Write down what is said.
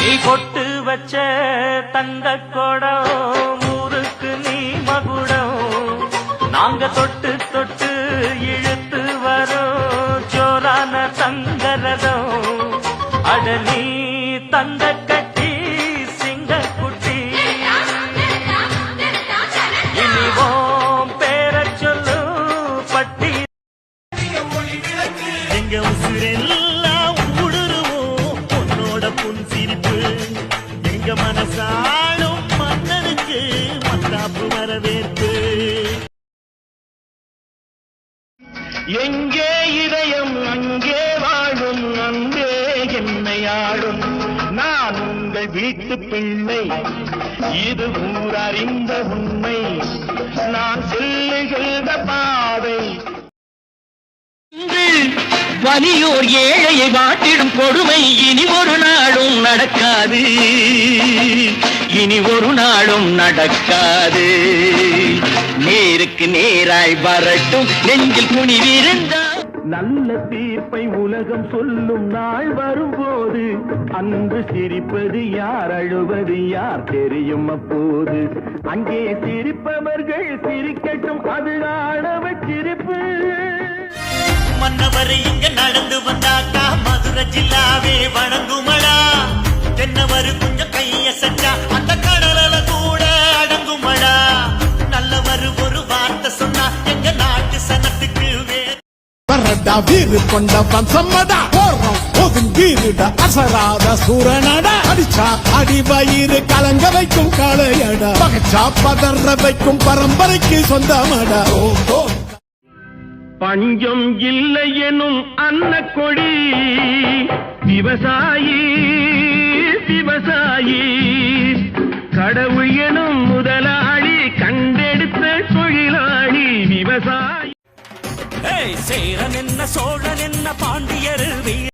நீ பொட்டு வச்ச தங்க கொடம் ஊருக்கு நீ மகுடம். நாங்க தொட்டு தொட்டு இழுத்து வரோம் ஜோரான தங்கரதம் அட நீ தங்க வரவேற்பு. எங்கே இதயம் அங்கே வாழும் அன்பே என்னை ஆளும் நான் உங்கள் வீட்டு பிள்ளை. இது ஊரறிந்த உண்மை. நான் செல்லுகின்ற வலியோர் ஏழையை வாட்டிடும் கொடுமை இனி ஒரு நாளும் நடக்காது. இனி ஒரு நாளும் நடக்காது. நேருக்கு நேராய் வரட்டும் நெஞ்சில் குனிவிருந்தா நல்ல தீர்ப்பை உலகம் சொல்லும் நாள் வரும்போது அன்று சிரிப்பது யார் அழுவது யார் தெரியும் அப்போது. அங்கே சிரிப்பவர்கள் சிரிக்கட்டும் அது ஆணவ சிரிப்பு. மன்னவர் வணங்குமடா. தென்னவர் கொஞ்சம் கைய சச்சா அந்த கடலல கூட அடங்குமடா. நல்லவரு ஒரு வார்த்தை சொன்னா எங்க நாட்டு சனத்துக்கு வேறு. வரடா வீறு கொண்ட வம்சம்மடா போறோம் போதும் அசராத சூரனடா. அடிச்சா அடி வயிறு கலங்க வைக்கும் காளையடா. பகச்சா பதற வைக்கும் பரம்பரைக்கு சொந்தமடா. ஓ பஞ்சம் இல்லை எனும் அன்னக்கொடி. விவசாயி விவசாயி கடவுள் எனும் முதலாளி கண்டெடுத்த தொழிலாளி விவசாயி. சேரன் என்ன சோழன் என்ன பாண்டியர்